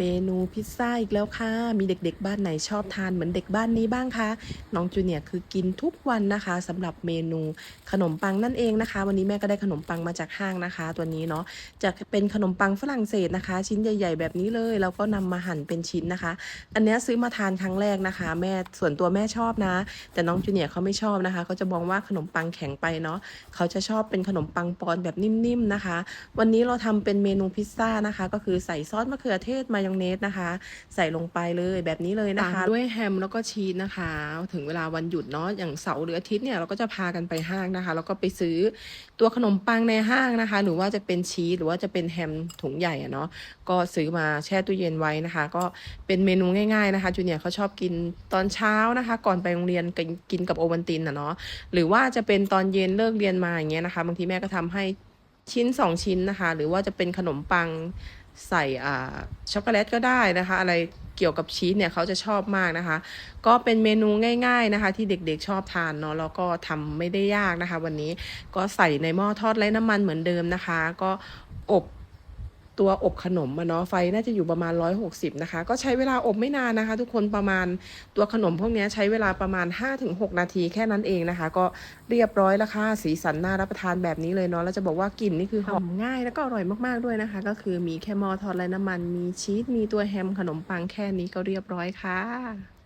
เมนูพิซซ่าอีกแล้วค่ะ มีเด็กๆ บ้านไหนชอบทานเหมือนเด็กบ้านนี้บ้างคะ น้องจูเนียร์คือกินทุกวันนะคะสำหรับเมนูขนมปังนั่นเองนะคะ วันนี้แม่ก็ได้ขนมปังมาจากห้างนะคะ ตัวนี้เนาะจะเป็นขนมปังฝรั่งเศสนะคะ ชิ้นใหญ่ ๆ แบบนี้เลยแล้วก็นำมาหั่นเป็นชิ้นนะคะ อันนี้ซื้อมาทานครั้งแรกนะคะ แม่ส่วนตัวแม่ชอบนะ แต่น้องจูเนียร์เขาไม่ชอบนะคะเขาจะมองว่าขนมปังแข็งไปเนาะเขาจะชอบเป็นขนมปังปอนแบบนิ่มๆนะคะ วันนี้เราทำเป็นเมนูพิซซ่านะคะ ก็คือใส่ซอสมะเขือเทศมายองเนสนะคะ ใส่ลงไปเลยแบบนี้เลยนะคะ ด้วยแฮมแล้วก็ชีสนะคะ ถึงเวลาวันหยุดเนาะอย่างเสาร์หรืออาทิตย์เนี่ยเราก็จะพากันไปห้างนะคะ แล้วก็ไปซื้อตัวขนมปังในห้างนะคะ หรือว่าจะเป็นชีสหรือว่าจะเป็นแฮมถุงใหญ่อะเนาะก็ซื้อมาแช่ตู้เย็นไว้นะคะ ก็เป็นเมนูง่ายๆนะคะจูเนียร์เขาชอบกินตอนเช้านะคะ ก่อนไปโรงเรียนกินกับโอวันตินอะเนาะหรือว่าจะเป็นตอนเย็นเลิกเรียนมาอย่างเงี้ยนะคะบางทีแม่ก็ทำให้ ชิ้นสองชิ้นนะคะ หรือว่าจะเป็นขนมปังใส่อ่าช็อกโกแลตก็ได้นะคะ อะไรเกี่ยวกับชีสเนี่ยเขาจะชอบมากนะคะ ก็เป็นเมนูง่าย ๆนะคะ ที่เด็กๆชอบทานเนาะแล้วก็ทำไม่ได้ยากนะคะ วันนี้ก็ใส่ในหม้อทอดไร้น้ำมันเหมือนเดิมนะคะ ก็อบ ตัวอบขนมมาเนาะไฟน่าจะอยู่ประมาณ 160 นะคะ ก็ใช้เวลาอบไม่นานนะคะ ทุกคนประมาณตัวขนมพวกนี้ใช้เวลาประมาณ 5-6 นาทีแค่นั้นเองนะคะ ก็เรียบร้อยแล้วค่ะสีสันน่ารับประทานแบบนี้เลยเนาะแล้วจะบอกว่ากลิ่นนี่คือหอมง่ายแล้วก็อร่อยมากๆด้วยนะคะ ก็คือมีแค่มอทอดไร้น้ำมัน มีชีสมีตัวแฮมขนมปังแค่นี้ก็เรียบร้อยค่ะ